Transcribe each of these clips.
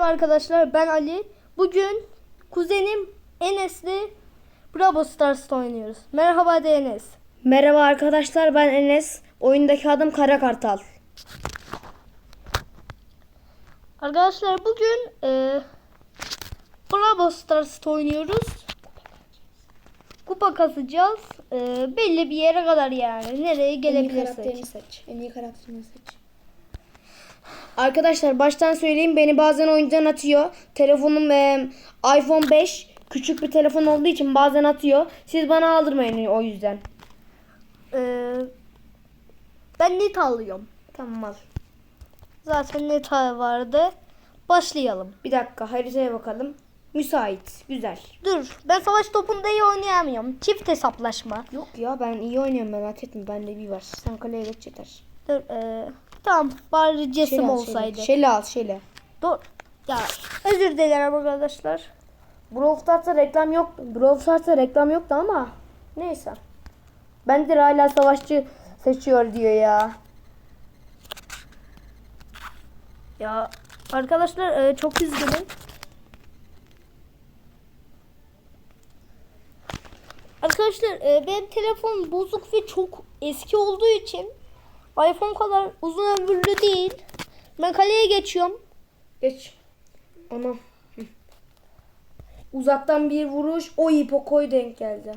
Merhaba arkadaşlar ben Ali. Bugün kuzenim Enes'le Bravo Stars'ta oynuyoruz. Merhaba de Enes. Merhaba arkadaşlar ben Enes. Oyundaki adım Kara Kartal. Arkadaşlar bugün e, Bravo Stars'ta oynuyoruz. Kupa kasacağız. E, belli bir yere kadar yani. Nereye gelebilirsek. seç. En iyi karakterini seç. Arkadaşlar baştan söyleyeyim beni bazen oyundan atıyor. Telefonum e, iPhone 5 küçük bir telefon olduğu için bazen atıyor. Siz bana aldırmayın o yüzden. E, ben net alıyorum. Tamam al. Zaten net vardı. Başlayalım. Bir dakika haritaya bakalım. Müsait. Güzel. Dur ben savaş topunda iyi oynayamıyorum. Çift hesaplaşma. Yok ya ben iyi oynuyorum merak etme. Bende bir var. Sen kaleye geç yeter. Dur e, tamam bari cesim Şele olsaydı. Şele. şele al şele. Dur. Ya özür dilerim arkadaşlar. Brawl Stars'ta reklam yok. Brawl Stars'ta reklam yoktu ama neyse. Bendir hala savaşçı seçiyor diyor ya. Ya arkadaşlar e, çok üzgünüm. Arkadaşlar e, benim telefon bozuk ve çok eski olduğu için iPhone kadar uzun ömürlü değil. Ben kaleye geçiyorum. Geç. Ana. Uzaktan bir vuruş. O ipokoy denk geldi.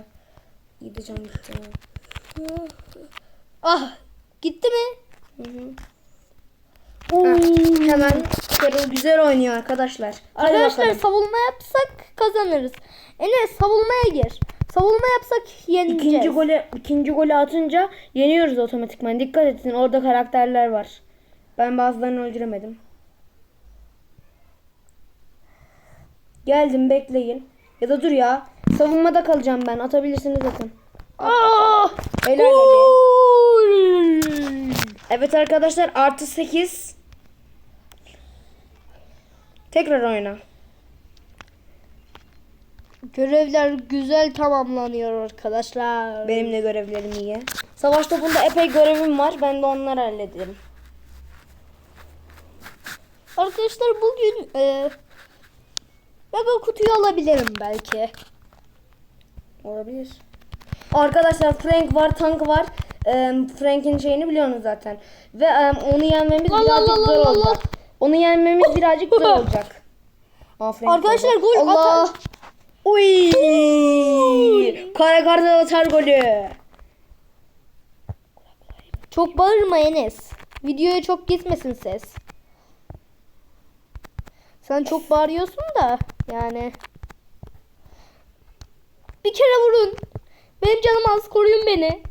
Can gitti. Ah gitti mi? Hı hı. Ha, hemen Carol güzel oynuyor arkadaşlar. Hadi Arkadaşlar bakalım. savunma yapsak kazanırız. Enes savunmaya gir. Savunma yapsak yeneceğiz. İkinci golü ikinci golü atınca yeniyoruz otomatikman. Dikkat edin orada karakterler var. Ben bazılarını öldüremedim. Geldim bekleyin. Ya da dur ya. Savunmada kalacağım ben. Atabilirsiniz atın. Ah! Helal! Evet arkadaşlar artı 8. Tekrar oyna. Görevler güzel tamamlanıyor arkadaşlar. Benim de görevlerim iyi. Savaş topunda epey görevim var. Ben de onları hallederim. Arkadaşlar bugün e, mega kutuyu alabilirim belki. Olabilir. Arkadaşlar Frank var, tank var. Ee, Frank'in şeyini biliyorsunuz zaten. Ve e, onu yenmemiz La la birazcık la la zor la la. olacak. Onu yenmemiz birazcık zor olacak. Aa, Frank Arkadaşlar oldu. gol Allah. Uy! Kara kartal atar golü. Çok bağırma Enes. Videoya çok gitmesin ses. Sen çok bağırıyorsun da yani. Bir kere vurun. Benim canım az koruyun beni.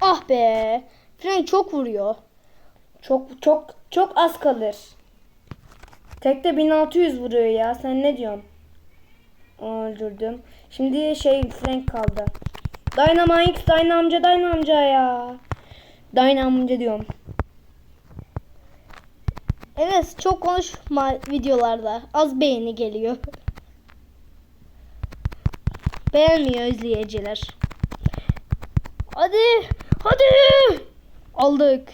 Ah be. Frank çok vuruyor. Çok çok çok az kalır. Tekte 1600 vuruyor ya. Sen ne diyorsun? Öldürdüm. Şimdi şey Frank kaldı. Dynamite, Dyna amca, Dyna amca ya. Dyna amca diyorum. Enes çok konuşma videolarda. Az beğeni geliyor. Beğenmiyor izleyiciler. Hadi. Hadi. Aldık.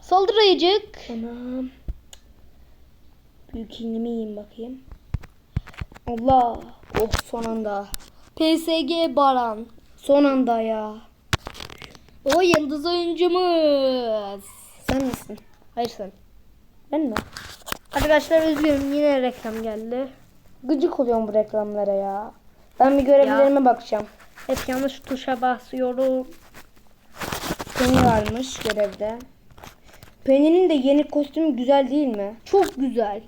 Saldırayıcık. Anam. Büyük iğnemi yiyeyim bakayım. Allah. Oh son anda. PSG Baran. Son anda ya. O yıldız oyuncumuz. Sen misin? Hayır sen. Ben mi? Arkadaşlar üzgünüm yine reklam geldi. Gıcık oluyorum bu reklamlara ya. Ben bir görevlerime bakacağım. Hep yanlış tuşa basıyorum. Penny varmış görevde. Penny'nin de yeni kostümü güzel değil mi? Çok güzel.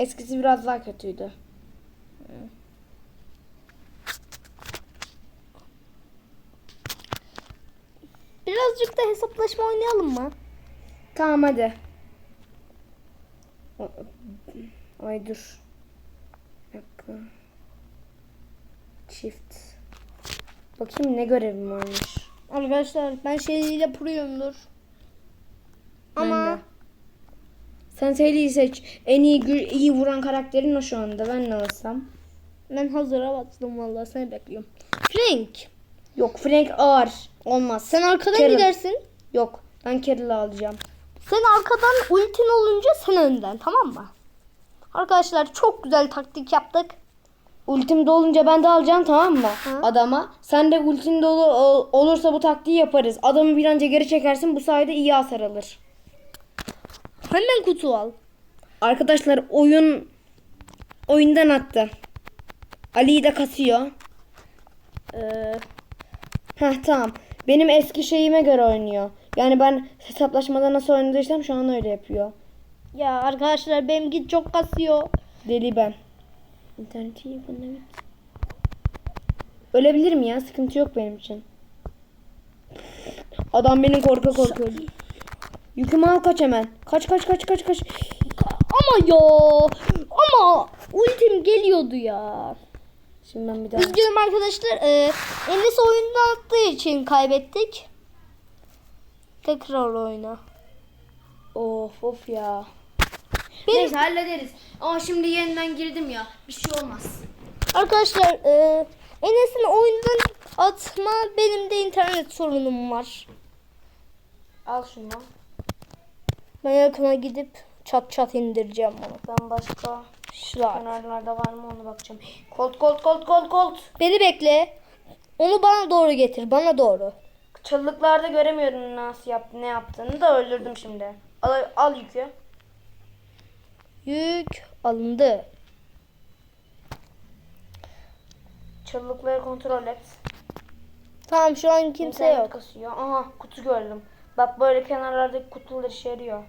Eskisi biraz daha kötüydü. Birazcık da hesaplaşma oynayalım mı? Tamam hadi. Ay dur. Bir dakika. Çift. Bakayım ne görevim varmış. Arkadaşlar ben şeyiyle pırıyorumdur. Ben Ama. Sen Seli'yi seç. En iyi iyi vuran karakterin o şu anda. Ben ne alsam? ben hazıra bastım vallahi seni bekliyorum. Frank Yok Frank ağır. Olmaz. sen arkadan Carol. gidersin. Yok. Ben Carol'ı alacağım. Sen arkadan ultin olunca sen önden tamam mı? Arkadaşlar çok güzel taktik yaptık. Ultim dolunca ben de alacağım tamam mı? Hı. Adama. Sen de ultin dolu ol- olursa bu taktiği yaparız. Adamı bir anca geri çekersin bu sayede iyi hasar alır. Hemen kutu al. Arkadaşlar oyun oyundan attı. Ali'yi de kasıyor. Ee, heh tamam. Benim eski şeyime göre oynuyor. Yani ben hesaplaşmada nasıl oynadıysam şu an öyle yapıyor. Ya arkadaşlar benimki çok kasıyor. Deli ben. İnterneti iyi git. Ölebilirim ya. Sıkıntı yok benim için. Adam beni korka korka öldü. Yükümü al kaç hemen. Kaç kaç kaç kaç kaç. Ama ya ama ultim geliyordu ya. Şimdi ben bir daha. Üzgünüm arkadaşlar. Ee, Enes oyundan attığı için kaybettik. Tekrar oyna. Of of ya. Benim- Neyse hallederiz. Ama şimdi yeniden girdim ya. Bir şey olmaz. Arkadaşlar e, Enes'in oyundan atma benim de internet sorunum var. Al şunu. Ben yakına gidip çat çat indireceğim onu. Ben başka Şlak. kenarlarda var mı ona bakacağım. Kolt kolt kolt kolt kolt. Beni bekle. Onu bana doğru getir. Bana doğru. Çalılıklarda göremiyorum nasıl yap ne yaptığını da öldürdüm şimdi. Al, al yükü. Yük alındı. Çalılıkları kontrol et. Tamam şu an kimse İnternet yok. kasıyor. Aha kutu gördüm. Bak böyle kenarlardaki kutular işe yarıyor.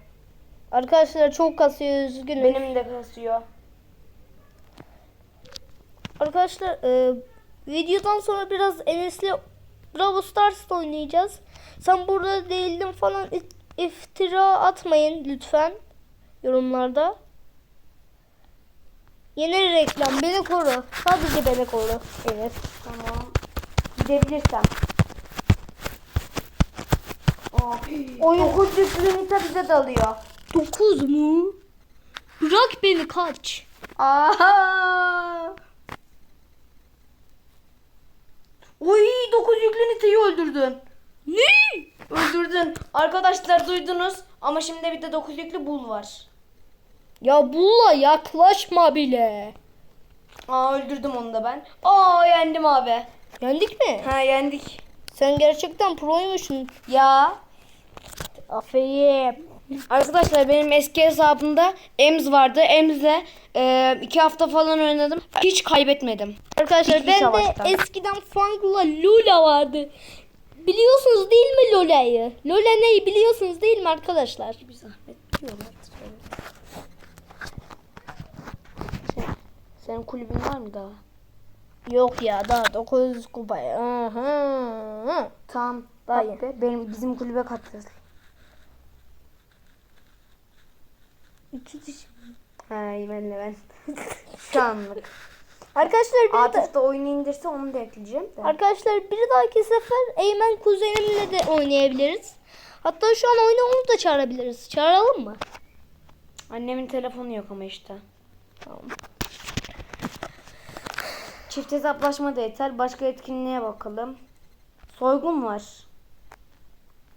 Arkadaşlar çok kasıyor üzgünüm. Benim de kasıyor. Arkadaşlar e, videodan sonra biraz Enes'le Bravo Stars oynayacağız. Sen burada değildin falan iftira atmayın lütfen yorumlarda. Yeni reklam beni koru. Sadece beni koru Enes. Tamam. Gidebilirsem. Oyun- 900 kilometre bize dalıyor. 9 mu? Bırak beni kaç. Aha! Oy 9 yüklü öldürdün. Ne? Öldürdün. Arkadaşlar duydunuz ama şimdi bir de 9 yüklü bul var. Ya bulla yaklaşma bile. Aa öldürdüm onu da ben. Aa yendim abi. Yendik mi? Ha yendik. Sen gerçekten proymuşsun. Ya Aferin. arkadaşlar benim eski hesabımda Ems vardı. Ems'le e, iki hafta falan oynadım. Hiç kaybetmedim. Arkadaşlar İkili ben savaştan. de eskiden Fangula Lula vardı. Biliyorsunuz değil mi Lola'yı? Lola neyi biliyorsunuz değil mi arkadaşlar? Bir zahmet diyorlar. Senin kulübün var mı daha? Yok ya daha 900 kupaya. Aha. Tamam. Benim bizim kulübe katıl. İki kişi. Ha benle ben. Şu anlık. Arkadaşlar bir de, Atıf da oyunu indirse onu da ekleyeceğim. de. arkadaşlar bir dahaki sefer Eymen kuzenimle de oynayabiliriz. Hatta şu an oyuna onu da çağırabiliriz. Çağıralım mı? Annemin telefonu yok ama işte. Tamam. Çift hesaplaşma da yeter. Başka etkinliğe bakalım. Soygun var.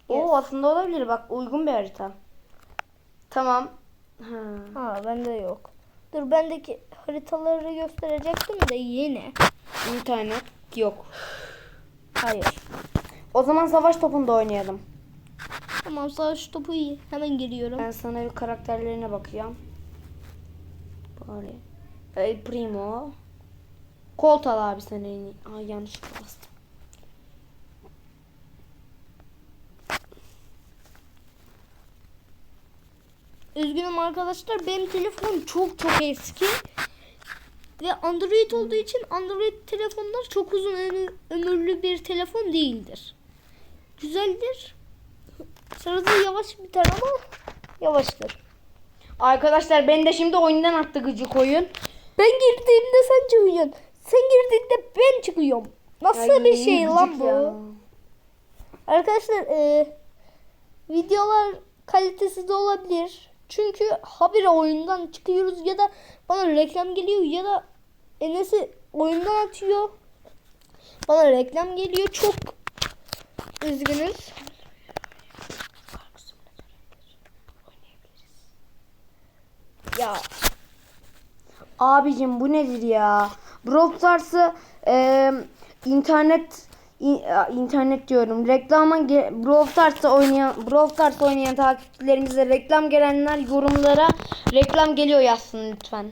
Yes. Oo aslında olabilir bak uygun bir harita. Tamam. Ha. Ha bende yok. Dur bendeki haritaları gösterecektim de yine. İnternet yok. Hayır. O zaman savaş topunda oynayalım. Tamam savaş topu iyi. Hemen giriyorum. Ben sana bir karakterlerine bakacağım. Bari. El Primo. Colt al abi sen en iyi. Yanlışlıkla bastım. Üzgünüm arkadaşlar. Benim telefonum çok çok eski. Ve Android olduğu için Android telefonlar çok uzun ömü- ömürlü bir telefon değildir. Güzeldir. Sırada yavaş biter ama yavaştır. Arkadaşlar beni de şimdi oyundan attı gıcık oyun. Ben girdiğimde sen çıkıyorsun. Sen girdiğinde ben çıkıyorum. Nasıl Ay, bir şey lan bu? ya. Arkadaşlar e, videolar kalitesiz de olabilir. Çünkü habire oyundan çıkıyoruz ya da bana reklam geliyor ya da Enes'i oyundan atıyor. Bana reklam geliyor. Çok üzgünüz. Ya. Abicim bu nedir ya? Brawl Stars'ı e, internet internet diyorum. Reklama Brawl Stars'ı oynayan Brawl Stars oynayan takipçilerimize reklam gelenler yorumlara reklam geliyor yazsın lütfen.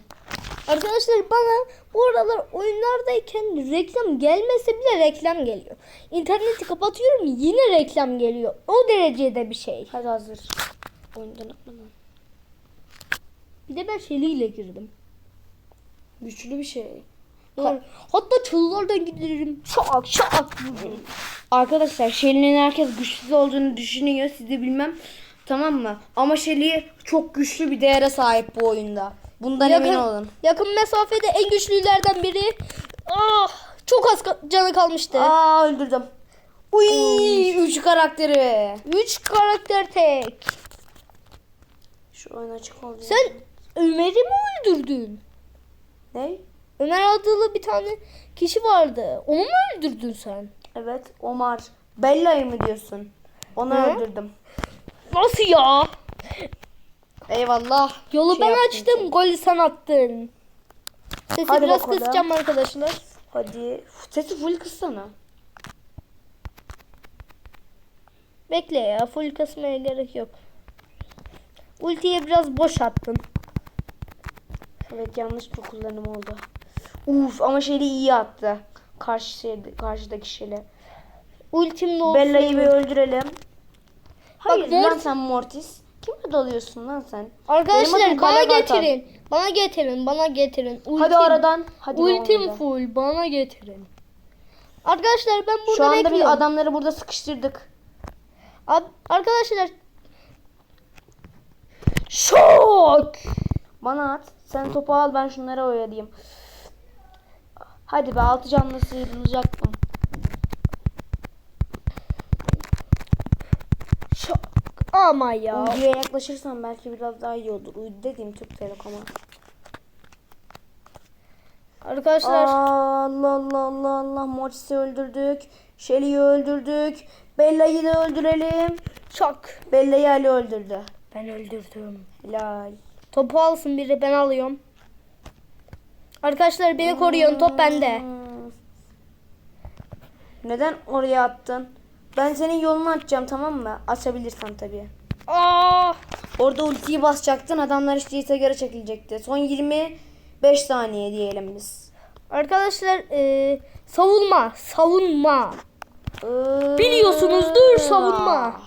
Arkadaşlar bana bu aralar oyunlardayken reklam gelmese bile reklam geliyor. İnterneti kapatıyorum yine reklam geliyor. O derecede bir şey. Hadi hazır. Oyundan atmadan. Bir de ben ile girdim. Güçlü bir şey. Hatta çalılardan giderim. Şak vururum. Arkadaşlar Shelly'nin herkes güçsüz olduğunu düşünüyor. Siz de bilmem. Tamam mı? Ama Shelly çok güçlü bir değere sahip bu oyunda. Bundan emin olun. yakın mesafede en güçlülerden biri. Ah, çok az ka- canı kalmıştı. Aa öldürdüm. Uy, üç karakteri. Üç karakter tek. Şu oyun açık oldu. Sen Ömer'i mi öldürdün? Ne? Ömer adlı bir tane kişi vardı. Onu mu öldürdün sen? Evet, Omar. Bella'yı mı diyorsun? Onu Hı? öldürdüm. Nasıl ya? Eyvallah. Yolu Şey ben açtım, golü sen attın. Sesi Hadi biraz bakalım. kısacağım arkadaşlar. Hadi. Sesi full kıssana. Bekle ya, full kasmaya gerek yok. Ultiye biraz boş attın. Evet yanlış bir kullanım oldu. Uf ama şeyi iyi attı. Karşı karşıdaki şeyle. Ultim de olsun. Bella'yı bir öldürelim. Hayır Mort- lan sen Mortis. Kime dalıyorsun lan sen? Arkadaşlar bana getirin. Bana getirin, bana getirin. Ultim, Hadi aradan. Hadi Ultim oradan. full, bana getirin. Arkadaşlar ben burada Şu anda bekliyorum. bir adamları burada sıkıştırdık. Ad- arkadaşlar Şok! Bana at. Sen topu al ben şunlara oyalayayım. Hadi be altı canlı sıyrılacaktım. Şok! Ama ya. Uyduya yaklaşırsan belki biraz daha iyi olur. Uydu dediğim Türk Telekom'a. Arkadaşlar Allah Allah Allah Allah. Mortis'i öldürdük. Shelly'i öldürdük. Bella'yı da öldürelim. şok. Bella'yı Ali öldürdü. Ben öldürdüm. Helal. Topu alsın biri ben alıyorum. Arkadaşlar beni koruyun top bende. Neden oraya attın? Ben senin yolunu açacağım tamam mı? Açabilirsen tabii. Aa! Orada ultiyi basacaktın. Adamlar işte göre çekilecekti. Son 25 saniye diyelim biz. Arkadaşlar e, savunma, savunma. Ee, Biliyorsunuzdur savunma.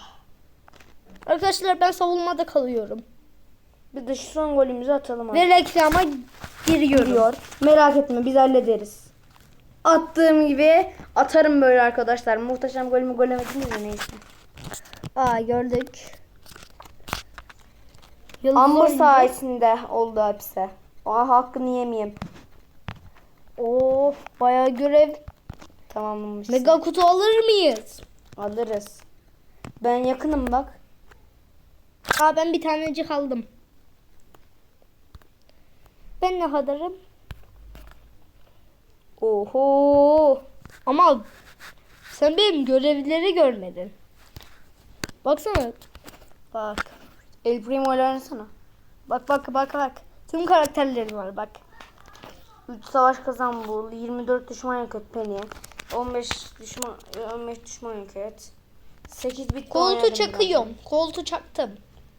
Arkadaşlar ben savunmada kalıyorum. Bir de şu son golümüzü atalım abi. Ve reklama giriyorum. Diyor. Merak etme biz hallederiz. Attığım gibi atarım böyle arkadaşlar. Muhteşem golümü golemediniz de neyse. Aa gördük. Yıldız Amber sayesinde oldu hepsi. Aa hakkını yemeyeyim. Of bayağı görev. Tamamlamış. Mega kutu alır mıyız? Alırız. Ben yakınım bak. Aa ben bir tanecik aldım. Ben ne kadarım? Oho. Ama sen benim görevleri görmedin. Baksana. Bak. El Primo ile oynasana. Bak bak bak bak. Tüm karakterlerim var bak. 3 savaş kazan bul. 24 düşman yok et Penny. 15 düşman 15 düşman yok et. 8 bit Koltu çakıyorum. Koltu çaktım.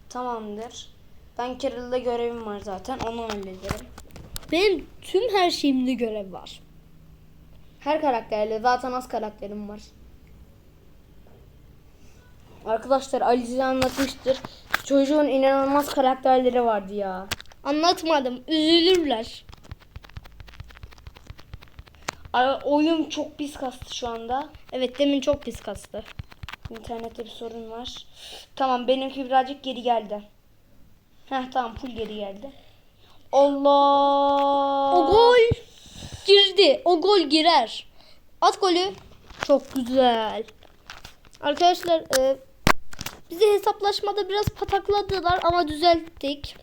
Tamamdır. Ben Carol'da görevim var zaten. Onu hallederim. Benim tüm her şeyimde görev var. Her karakterle zaten az karakterim var. Arkadaşlar Ali size anlatmıştır. Çocuğun inanılmaz karakterleri vardı ya. Anlatmadım. Üzülürler. Ay, Oyun çok pis kastı şu anda. Evet demin çok pis kastı. İnternette bir sorun var. Tamam benimki birazcık geri geldi. Heh tamam full geri geldi. Allah. O gol girdi. O gol girer. At golü. Çok güzel. Arkadaşlar e, bizi hesaplaşmada biraz patakladılar ama düzelttik.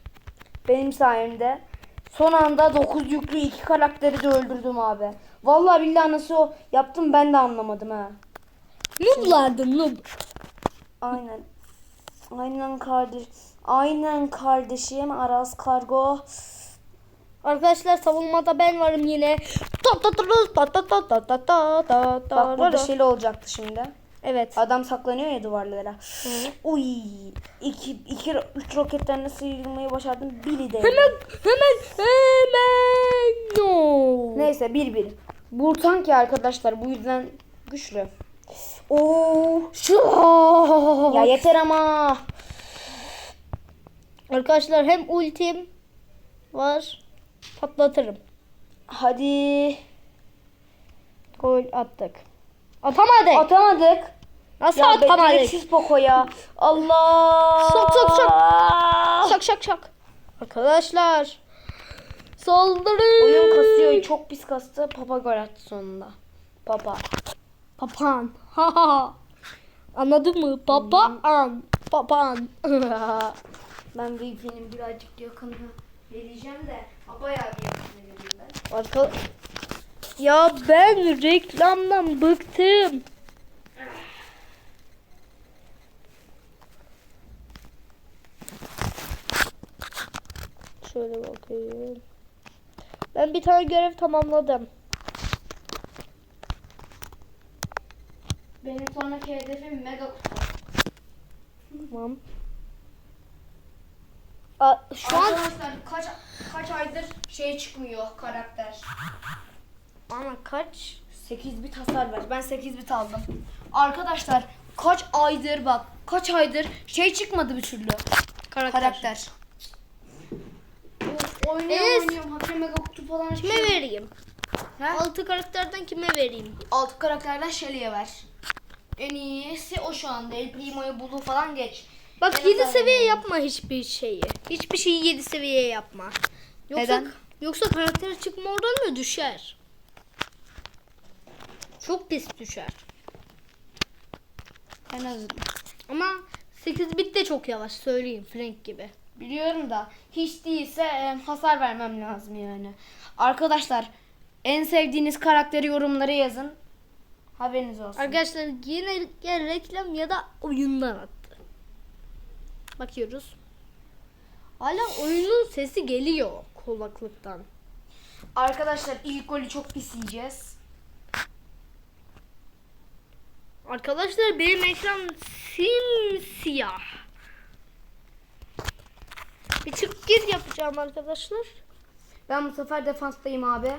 Benim sayemde. Son anda 9 yüklü iki karakteri de öldürdüm abi. Vallahi billahi nasıl o yaptım ben de anlamadım ha. Noob'lardı noob. Aynen. Aynen kardeş. Aynen kardeşim Aras Kargo. Arkadaşlar savunmada ben varım yine. Bak burada şeyle olacaktı şimdi. Evet. Adam saklanıyor ya duvarlara. Hı. Uy. İki, iki, üç roketten nasıl yürümeyi başardım? Biri de. Hemen, hemen, hemen. No. Neyse bir bir. Bu tank ya arkadaşlar bu yüzden güçlü. Oo. Şu. Ya yeter ama. Arkadaşlar hem ultim var. Patlatırım. Hadi. Gol attık. Atamadık. Atamadık. Nasıl Ya atamadık? beceriksiz Poco ya. Allah. Sok, sok, sok. Şak şak şak. Arkadaşlar. Saldırın. Oyun kasıyor. Çok pis kastı. Papa gol attı sonunda. Papa. Papan. Ha ha. Anladın mı? Papaan. Papan. Ben Wi-Fi'nin birazcık yakınını vereceğim de. Bayağı bir yakınını vereyim ben. Arka... Ya ben reklamdan bıktım. Şöyle bakayım. Ben bir tane görev tamamladım. Benim sonraki hedefim mega kutu. Tamam. Aa, şu an Arkadaşlar kaç kaç aydır şey çıkmıyor karakter. ana kaç? 8 bit hasar ver. Ben 8 bit aldım. Arkadaşlar kaç aydır bak kaç aydır şey çıkmadı bir türlü. Karakter. Karakter. Of, oynuyorum Enes. oynuyorum. Mega kutu falan Kime vereyim? He? Altı karakterden kime vereyim? Alt karakterden Shelly'e ver. En iyisi o şu anda. El Primo'yu bulu falan geç. Bak En 7 azından- seviye yapma hiçbir şeyi. Hiçbir şeyi 7 seviye yapma. Yoksa Neden? yoksa karakter çıkma oranı düşer. Çok pis düşer. En azından. Ama 8 bit de çok yavaş söyleyeyim Frank gibi. Biliyorum da hiç değilse e, hasar vermem lazım yani. Arkadaşlar en sevdiğiniz karakteri yorumlara yazın. Haberiniz olsun. Arkadaşlar yine ya reklam ya da oyundan attı. Bakıyoruz. Hala oyunun sesi geliyor kulaklıktan. Arkadaşlar ilk golü çok pis yiyeceğiz. Arkadaşlar benim ekran simsiyah. Bir çık gir yapacağım arkadaşlar. Ben bu sefer defanstayım abi.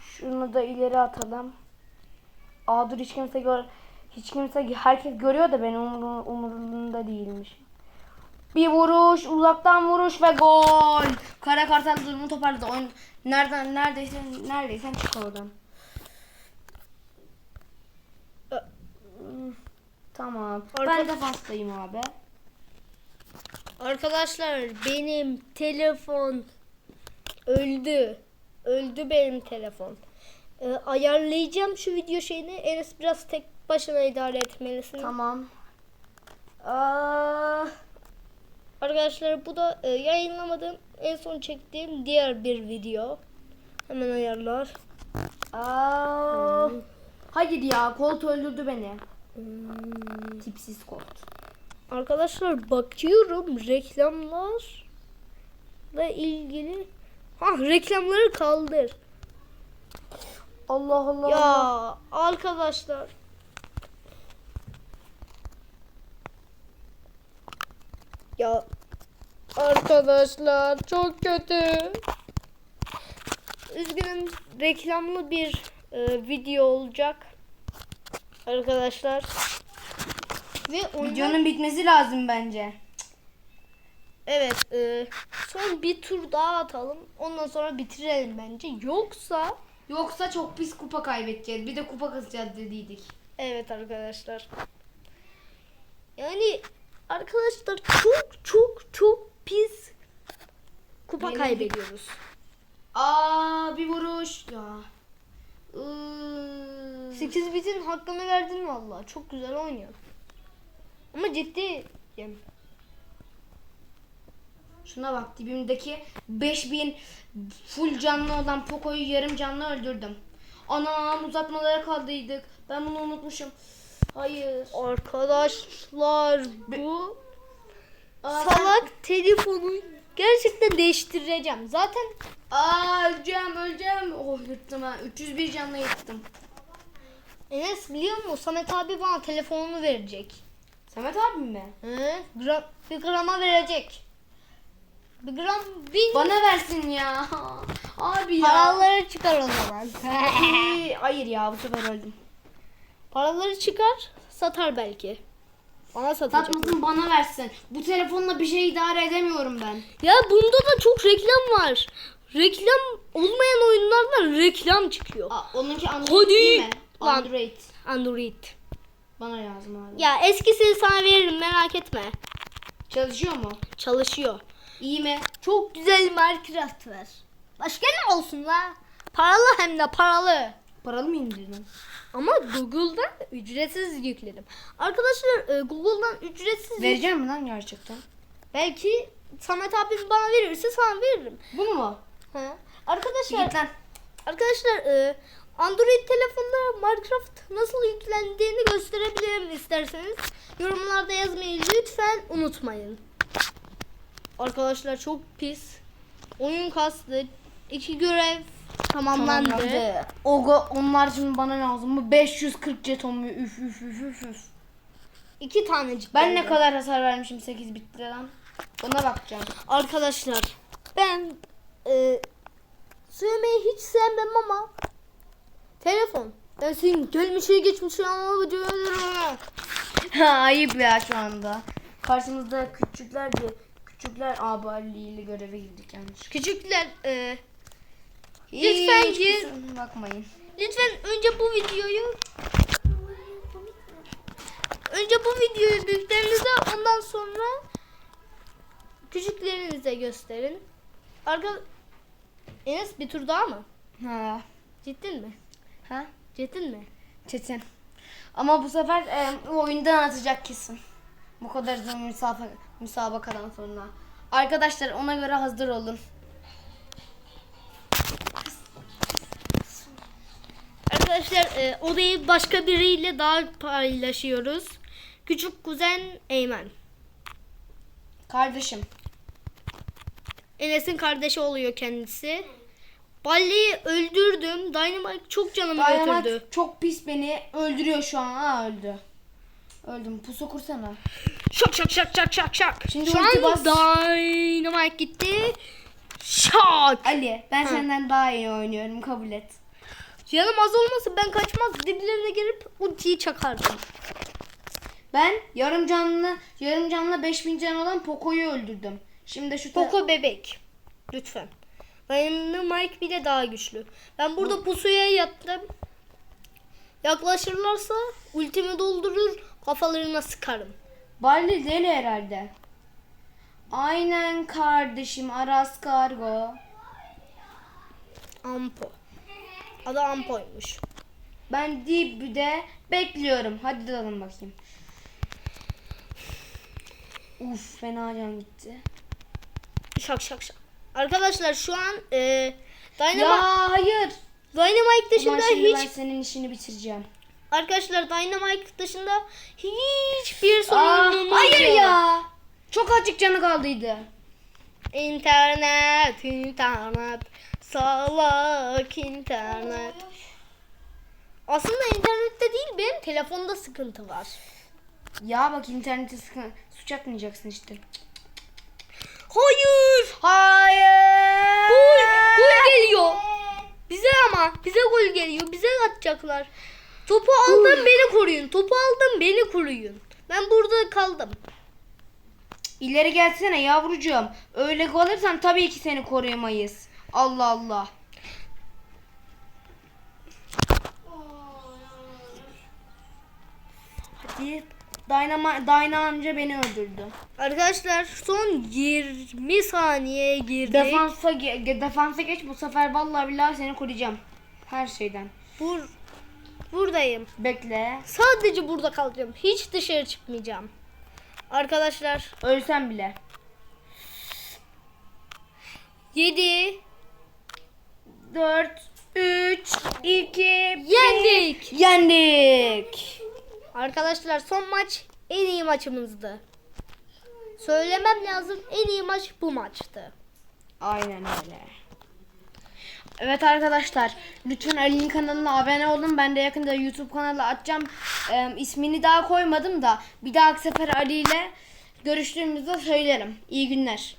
Şunu da ileri atalım. Aa dur hiç kimse gör hiç kimse herkes görüyor da benim umur, umurumda değilmiş. Bir vuruş, uzaktan vuruş ve gol. Kara Kartal durumu toparladı. Oyun nereden neredeyse neredeyse çık oradan. Hmm, Tamam. Ben Arka- defanstayım abi. Arkadaşlar benim telefon öldü. Öldü benim telefon. Ee, ayarlayacağım şu video şeyini. Enes biraz tek başına idare etmelisin. Tamam. Aa, Arkadaşlar bu da e, yayınlamadığım en son çektiğim diğer bir video. Hemen ayarlar. aa. Hayır ya Colt öldürdü beni. Hmm. Tipsiz Colt. Arkadaşlar bakıyorum reklamlar ve ilgili ha reklamları kaldır. Allah Allah. Ya arkadaşlar Ya arkadaşlar çok kötü. Üzgünüm reklamlı bir e, video olacak. Arkadaşlar. Ve oyunun Videonun bitmesi lazım bence. Evet, e, son bir tur daha atalım. Ondan sonra bitirelim bence. Yoksa Yoksa çok pis kupa kaybedeceğiz. Bir de kupa kısacağız dediydik. evet arkadaşlar. Yani arkadaşlar çok çok çok pis kupa Benim- kaybediyoruz. Aa bir vuruş. Ya. Iıı. 8 bitin hakkını verdin valla. Çok güzel oynuyor. Ama ciddi yani Şuna bak dibimdeki 5000 full canlı olan Poco'yu yarım canlı öldürdüm. Anam uzatmalara kaldıydık. Ben bunu unutmuşum. Hayır. arkadaşlar bu Aa, salak telefonu gerçekten değiştireceğim. Zaten Aa öleceğim öleceğim. Oh yırttım ha. 301 canla yırttım. Enes biliyor musun Samet abi bana telefonunu verecek. Samet abim mi? Hı? Gram, bir grama verecek. Bir gram bin Bana versin ya. Abi ya. paraları çıkar o zaman. Ay, Hayır ya bu sefer öldüm. Paraları çıkar satar belki. Bana satacak. Satmasın bana versin. Bu telefonla bir şey idare edemiyorum ben. Ya bunda da çok reklam var. Reklam olmayan oyunlardan reklam çıkıyor. Aa, onunki Android Hadi. değil mi? Android. Android. Bana lazım abi. Ya eskisini sana veririm merak etme. Çalışıyor mu? Çalışıyor. İyi mi? Çok güzel Minecraft var. Başka ne olsun la? Paralı hem de paralı. Paralı mı indirdin? Ama Google'dan ücretsiz yükledim. Arkadaşlar e, Google'dan ücretsiz Vereceğim mi lan gerçekten? Belki Samet abim bana verirse sana veririm. Bunu mu? Ha. Arkadaşlar Git lan. Arkadaşlar e, Android telefonda Minecraft nasıl yüklendiğini gösterebilirim isterseniz. Yorumlarda yazmayı lütfen unutmayın. Arkadaşlar çok pis. Oyun kastı. İki görev tamamlandı. Ogo onlar şimdi bana lazım mı? 540 jeton mu? Üf üf üf üf üf. İki tanecik. Ben ne kadar hasar vermişim 8 bitti lan. Buna bakacağım. Arkadaşlar ben e, söylemeyi hiç sevmem ama telefon. Ben senin gelmişe geçmişe anlatacağım. Ha, Ayıp ya şu anda. Karşımızda küçükler bir küçükler abaliyle göreve girdik yanlış. Küçükler e, Lütfen gir. bakmayın. Lütfen önce bu videoyu önce bu videoyu büyüklerinize ondan sonra küçüklerinize gösterin. Arka Enes bir tur daha mı? Ha. Cidden mi? Ha? Cidden mi? Çetin. Ama bu sefer e, o oyundan atacak kesin. Bu kadar müsabaka, müsabakadan sonra. Arkadaşlar ona göre hazır olun. Arkadaşlar e, odayı başka biriyle daha paylaşıyoruz. Küçük kuzen Eymen. Kardeşim. Enes'in kardeşi oluyor kendisi. Balli'yi öldürdüm. Dynamite çok canımı Dynamite götürdü. çok pis beni öldürüyor şu an. Ha öldü. Öldüm. Pusu kursana. Şak şak şak şak şak şak. Şimdi Şu ulti an bas. Dynamite gitti. Şak. Ali ben senden daha iyi oynuyorum kabul et. Canım az olmasa ben kaçmaz diblerine girip ultiyi çakardım. Ben yarım canlı yarım canlı 5000 can olan Poco'yu öldürdüm. Şimdi şu Poco bebek. Lütfen. Dynamite bile daha güçlü. Ben burada pusuya yattım. Yaklaşırlarsa ultimi doldurur kafalarına sıkarım. Barley deli herhalde. Aynen kardeşim Aras Kargo. Ampo. Adı Ampo'ymuş. Ben dibde bekliyorum. Hadi dalalım bakayım. Uf fena can gitti. Şak şak şak. Arkadaşlar şu an e, Dynamite, Ya hayır. Dynamite dışında şimdi hiç ben senin işini bitireceğim. arkadaşlar Dynamite dışında hiçbir Aa, sorunumuz hayır yok. ya. Çok azıcık canı kaldıydı. İnternet, internet, salak internet. Aslında internette değil benim telefonda sıkıntı var. Ya bak internete sıkı suç atmayacaksın işte. Hayır. Hayır. Gol, gol geliyor. Bize ama bize gol geliyor. Bize atacaklar. Topu aldım beni koruyun. Topu aldım beni koruyun. Ben burada kaldım. İleri gelsene yavrucuğum. Öyle gol alırsan tabii ki seni koruyamayız. Allah Allah. Hadi. Dynama, Dyna amca beni öldürdü. Arkadaşlar son 20 saniye girdik. Defansa, ge- defansa geç bu sefer vallahi billahi seni koruyacağım. Her şeyden. Bur buradayım. Bekle. Sadece burada kalacağım. Hiç dışarı çıkmayacağım. Arkadaşlar Ölsem bile. 7 4 3 2 yendik. Yendik. Arkadaşlar son maç en iyi maçımızdı. söylemem lazım en iyi maç bu maçtı. Aynen öyle. Evet arkadaşlar lütfen Ali'nin kanalına abone olun. Ben de yakında YouTube kanalı açacağım. Ee, ismini daha koymadım da bir dahaki sefer Ali ile görüştüğümüzde söylerim. İyi günler.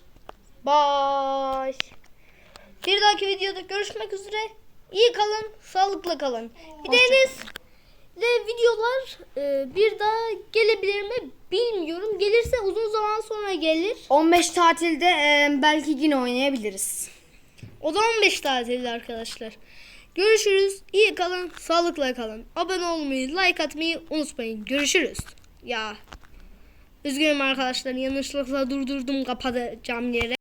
Bye. Bir dahaki videoda görüşmek üzere. İyi kalın, sağlıkla kalın. Bir de Hoşça Enes de videolar e, bir daha gelebilir mi bilmiyorum. Gelirse uzun zaman sonra gelir. 15 tatilde e, belki yine oynayabiliriz. O da 15 tatilde arkadaşlar. Görüşürüz. İyi kalın, sağlıkla kalın. Abone olmayı, like atmayı unutmayın. Görüşürüz. Ya. Üzgünüm arkadaşlar. Yanlışlıkla durdurdum kapatacağım yere.